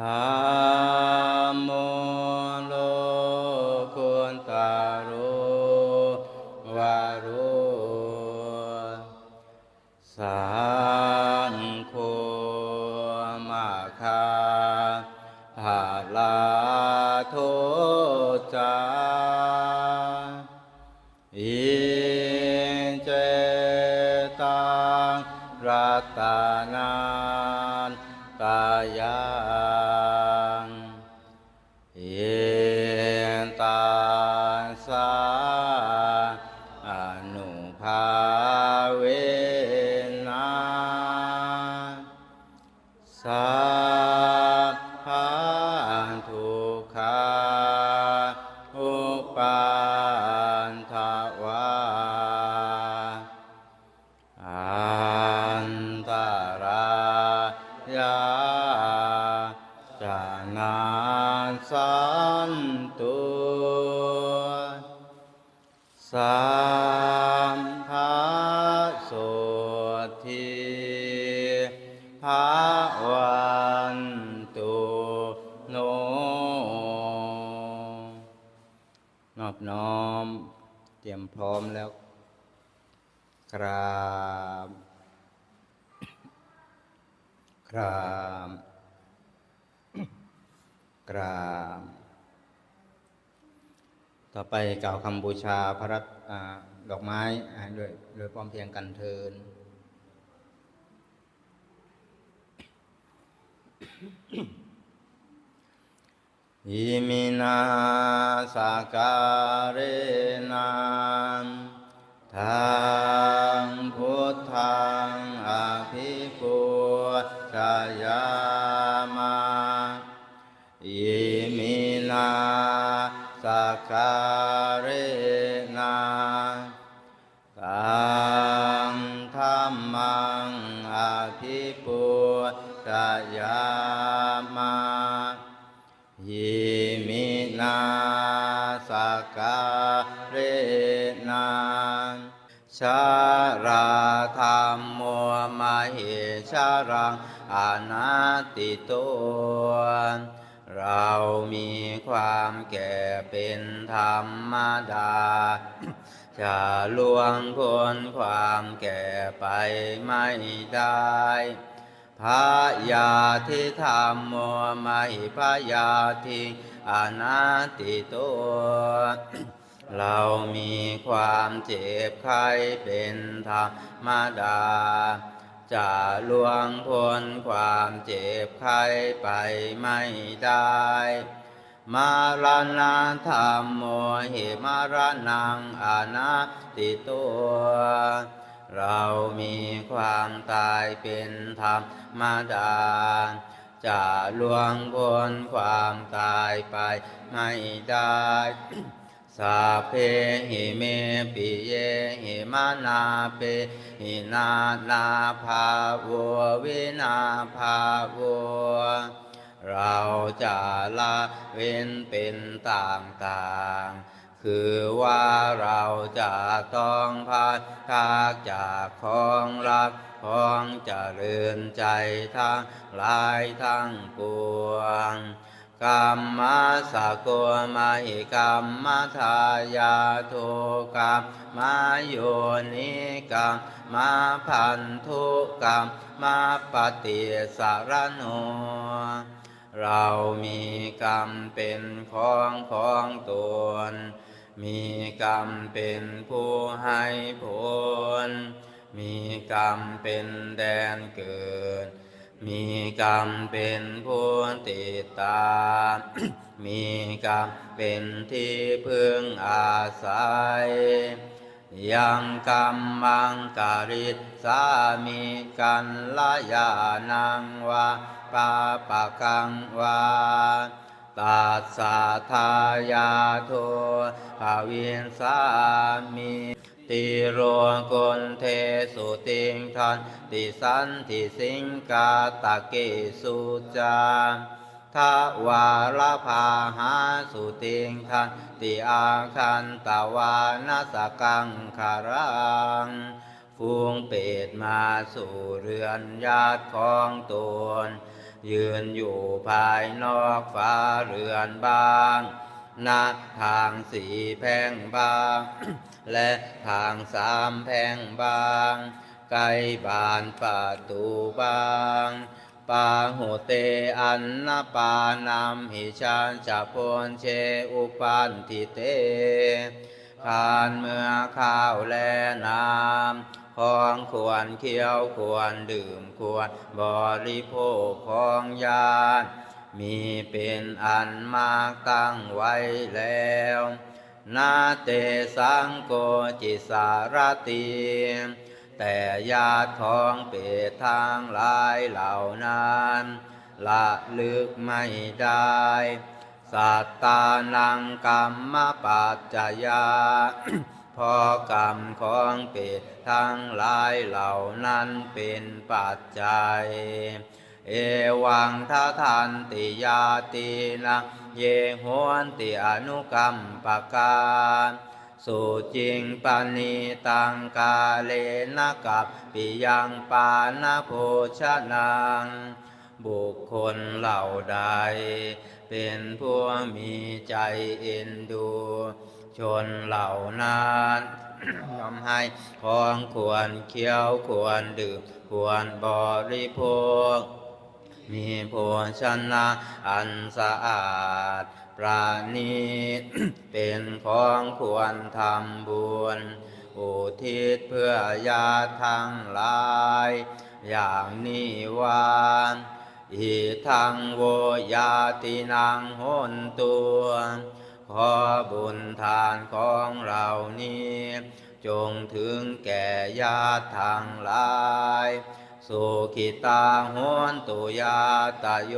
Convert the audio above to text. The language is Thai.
ธรรมโมโลกุณตาโรวาโรสังโฆมาคาภาลาโทจาอิเจตังรัตานันตายัง สัมภาโสทิภาวันตุโนนอบน้อม เตรียมพร้อมแล้วกราบกราบกราบ ต่อไปกล่าวคำบูชาพระรัตดอกไม้ด้วยโดยพร้อมเพียงกันเทินอิมินาสการนังทังพุทธังอภิปุชยามา สการะนังตังธรรมังอภิปุชยามายิมินาสกาเรนังชาราธรรมโมมเหชารังอนัตติโต เรามีความแก่เป็นธรรมดา จะล่วงพ้นความแก่ไปไม่ได้พระยาทิธรรมโมมหิพยาทิอนัตติโต เรามีความเจ็บไข้เป็นธรรมดา จะล่วงพ้นความเจ็บไข้ไปไม่ได้ มารณะธรรมโมหิมารนังอนัตติโตเรามีความตายเป็นธรรมดา จะล่วงพ้นความตายไปไม่ได้ สาเพหิเมปิเยหิมานาเปหินานาภาโววินาภาโวเราจะละเว้นเป็นต่างๆ คือว่าเราจะต้องพัดทากจากของรักของเจริญใจทั้งหลายทั้งปวง กรรมสะโกมาหิกรรมทายาโทกรรมมาโยนิกรรมมาพันธุกรรมมาปฏิสารโนเรามีกรรมเป็นของของตน มีกรรมเป็นผู้ให้ผล มีกรรมเป็นแดนเกิด มีกรรมเป็นผู้ติดตาม มีกรรมเป็นที่พึ่งอาศัย ยังกรรมังการิสามีกันลายานังวาปาปะกังวาตัสสะทายาโทภาวินสามี ติโรกุณเทสุติงทันติสันติสิงกาตะเกสุจาทวาลภาหาสุติงทันติอาคันตวานาสกังคารังฟูงเป็ดมาสู่เรือนญาติของตนยืนอยู่ภายนอกฟ้าเรือนบาง นาทางสี่แพงบาง และทางสามแพงบางใกล้บานประตูบางปาหุเตอันนาปานามหิชานจะพนเชอุปันติเตทานเมื่อข้าวและน้ำของควรเคี้ยวควรดื่มควรบริโภคของญาติ มีเป็นอันมาตั้งไว้แล้ว นาเตสังโกจิสารติแต่ญาติของเปรตทางหลายเหล่านั้นละลึกไม่ได้สัตตานังกรรมปัจจยา พอกรรมของเปรตทั้งหลายเหล่านั้นเป็นปัจจัย เอวังทาทันติยาตินะเยหวนติอนุกรรมปการสุจิงปานิตังกาเลนะกับปิยังปานาโภชนัง บุคคลเหล่าใด เป็นผู้มีใจเอ็นดู ชนเหล่านั้นยอมให้ของควรเคี้ยวควรดื่มควรบริโภค มีโภชนะอันสะอาด ปราณีตเป็นของควรทำบุญ อุทิศเพื่อญาติทั้งหลาย อย่างนี้วานอีทังโวยาตินังหนตัว ขอบุญทานของเรานี้ จงถึงแก่ญาติทั้งหลาย สุขิตาโหนตุยาตโย